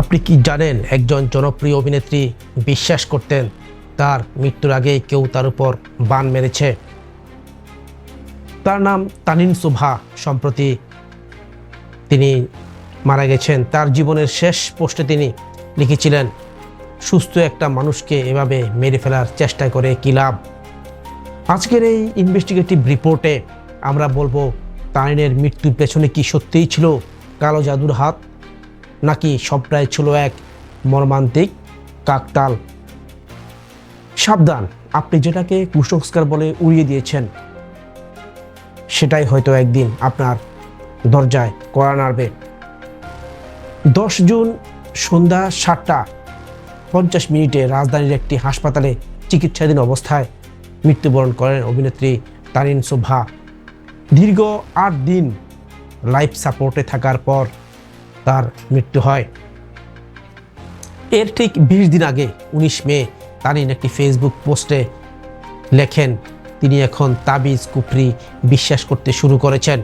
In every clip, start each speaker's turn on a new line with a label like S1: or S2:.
S1: আপনি কি জানেন একজন জনপ্রিয় অভিনেত্রী বিশ্বাস করতেন তার মৃত্যুর আগে কেউ তার উপর বান মেরেছে? তার নাম তানিন সুভা। সম্প্রতি তিনি মারা গেছেন। তার জীবনের শেষ পোস্টে তিনি লিখেছিলেন, সুস্থ একটা মানুষকে এভাবে মেরে ফেলার চেষ্টা করে কী লাভ? আজকের এই ইনভেস্টিগেটিভ রিপোর্টে আমরা বলব তানিনের মৃত্যুর পেছনে কি সত্যিই ছিল কালো জাদুর হাত? নাকি সবটাই ছিল এক মর্মান্তিক কাকতাল? সাবধান, আপনি যেটাকে কুসংস্কার বলে উড়িয়ে দিয়েছেন, সেটাই হয়তো একদিন আপনার দরজায় কড়া নাড়বে। দশ জুন সন্ধ্যা সাতটা পঞ্চাশ মিনিটে রাজধানীর একটি হাসপাতালে চিকিৎসাধীন অবস্থায় মৃত্যুবরণ করেন অভিনেত্রী তারিন শোভা। দীর্ঘ আট দিন লাইফ সাপোর্টে থাকার পর তার মৃত্যু হয়। এর ঠিক বিশ দিন আগে, উনিশ মে তারিন একটি ফেসবুক পোস্টে লেখেন, তিনি এখন তাবিজ কুফরি বিশ্বাস করতে শুরু করেছেন।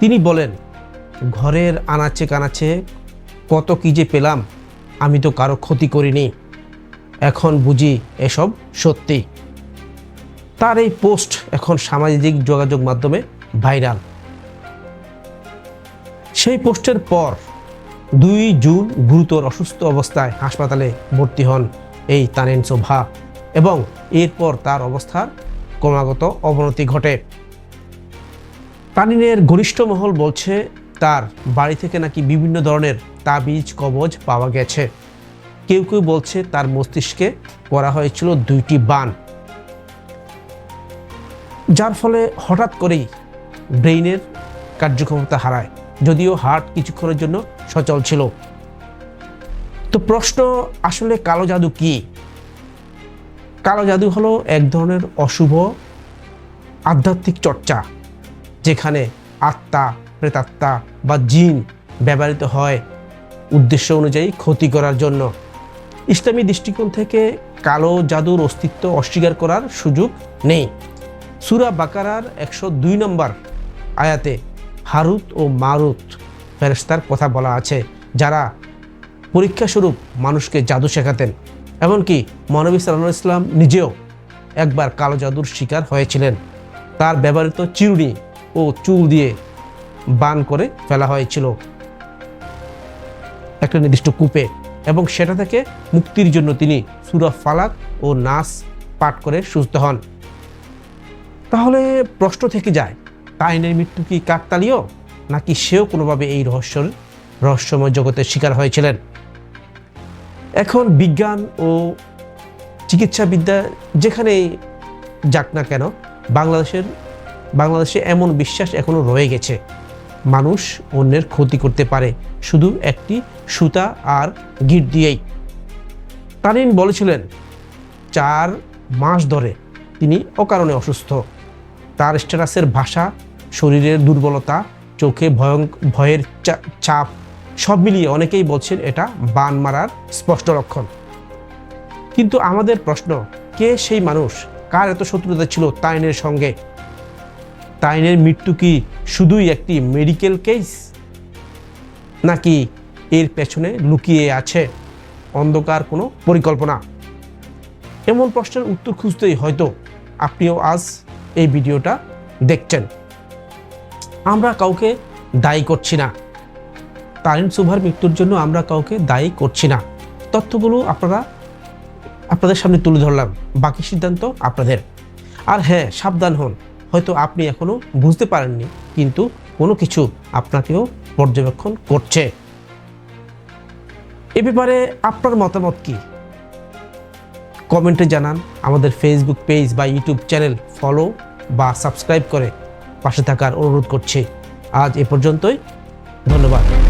S1: তিনি বলেন, ঘরের আনাচে কানাচে কত কি যে পেলাম, আমি তো কারও ক্ষতি করিনি। এখন বুঝি এসব সত্যি। তার এই পোস্ট এখন সামাজিক যোগাযোগ মাধ্যমে ভাইরাল। সেই পোস্টের পর দুই জুন গুরুতর অসুস্থ অবস্থায় হাসপাতালে ভর্তি হন এই তানেন শোভা এবং এরপর তার অবস্থার ক্রমাগত অবনতি ঘটে। তানিনের ঘনিষ্ঠ মহল বলছে তার বাড়ি থেকে নাকি বিভিন্ন ধরনের তাবিজ, কবজ পাওয়া গেছে। কেউ কেউ বলছে তার মস্তিষ্কে করা হয়েছিল দুইটি বান। যার ফলে হঠাৎ করেই ব্রেইনের কার্যক্ষমতা হারায়। যদিও হার্ট কিছুক্ষণের জন্য সচল ছিল। তো প্রশ্ন আসলে কালো জাদু কি? কালো জাদু হলো এক ধরনের অশুভ আধ্যাত্মিক চর্চা, যেখানে আত্মা, প্রেতাত্মা বা জিন ব্যবহৃত হয় উদ্দেশ্য অনুযায়ী ক্ষতি করার জন্য। ইসলামী দৃষ্টিকোণ থেকে কালো জাদুর অস্তিত্ব অস্বীকার করার সুযোগ নেই। সুরা বাকারার একশো দুই নম্বর আয়াতে হারুত ও মারুত ফেরেস্তার কথা বলা আছে, যারা পরীক্ষাস্বরূপ মানুষকে জাদু শেখাতেন। এমনকি মহানবী সাল্লাহ ইসলাম নিজেও একবার কালো জাদুর শিকার হয়েছিলেন। তার ব্যবহৃত চিরুনি ও চুল দিয়ে বান করে ফেলা হয়েছিল। একটা নির্দিষ্ট কূপে এবং সেটা থেকে মুক্তির জন্য তিনি সুরা ফালাক ও নাস পাঠ করে সুস্থ হন। তাহলে প্রশ্ন থেকে যায় তাইনের মৃত্যু কি কাকতালীয়? নাকি সেও কোনোভাবে এই রহস্যর রহস্যময় জগতের শিকার হয়েছিলেন? এখন বিজ্ঞান ও চিকিৎসাবিদ্যা যেখানেই যাক না কেন, বাংলাদেশের বাংলাদেশে এমন বিশ্বাস এখনও রয়ে গেছে। মানুষ অন্যের ক্ষতি করতে পারে শুধু একটি সুতা আর গিট দিয়েই। তানিন বলেছিলেন, চার মাস ধরে তিনি অকারণে অসুস্থ। তার স্ট্যাটাসের ভাষা শরীরের দুর্বলতা, চোখে ভয়ং, ভয়ের চাপ, সব মিলিয়ে অনেকেই বলছেন এটা বান মারার স্পষ্ট লক্ষণ। কিন্তু আমাদের প্রশ্ন, কে সেই মানুষ? কার এত শত্রুতা ছিল তাইনের সঙ্গে? তাইনের মৃত্যু কি শুধুই একটি মেডিকেল কেস? নাকি এর পেছনে লুকিয়ে আছে অন্ধকার কোনো পরিকল্পনা? এমন প্রশ্নের উত্তর খুঁজতেই হয়তো আপনিও আজ এই ভিডিওটা দেখছেন। আমরা কাউকে দায়ী করছি না। তারিন সুভার মৃত্যুর জন্য আমরা কাউকে দায়ী করছি না। তথ্যগুলো আপনারা, আপনাদের সামনে তুলে ধরলাম। বাকি সিদ্ধান্ত আপনাদের। আর হ্যাঁ সাবধান হন। হয়তো আপনি এখনও বুঝতে পারেননি, কিন্তু কোনো কিছু আপনাকেও পর্যবেক্ষণ করছে। এ ব্যাপারে আপনার মতামত কি? কমেন্টে জানান। আমাদের ফেসবুক পেজ বা ইউটিউব চ্যানেল ফলো বা সাবস্ক্রাইব করে পাশে থাকার অনুরোধ করছি। আজ এ পর্যন্তই। ধন্যবাদ।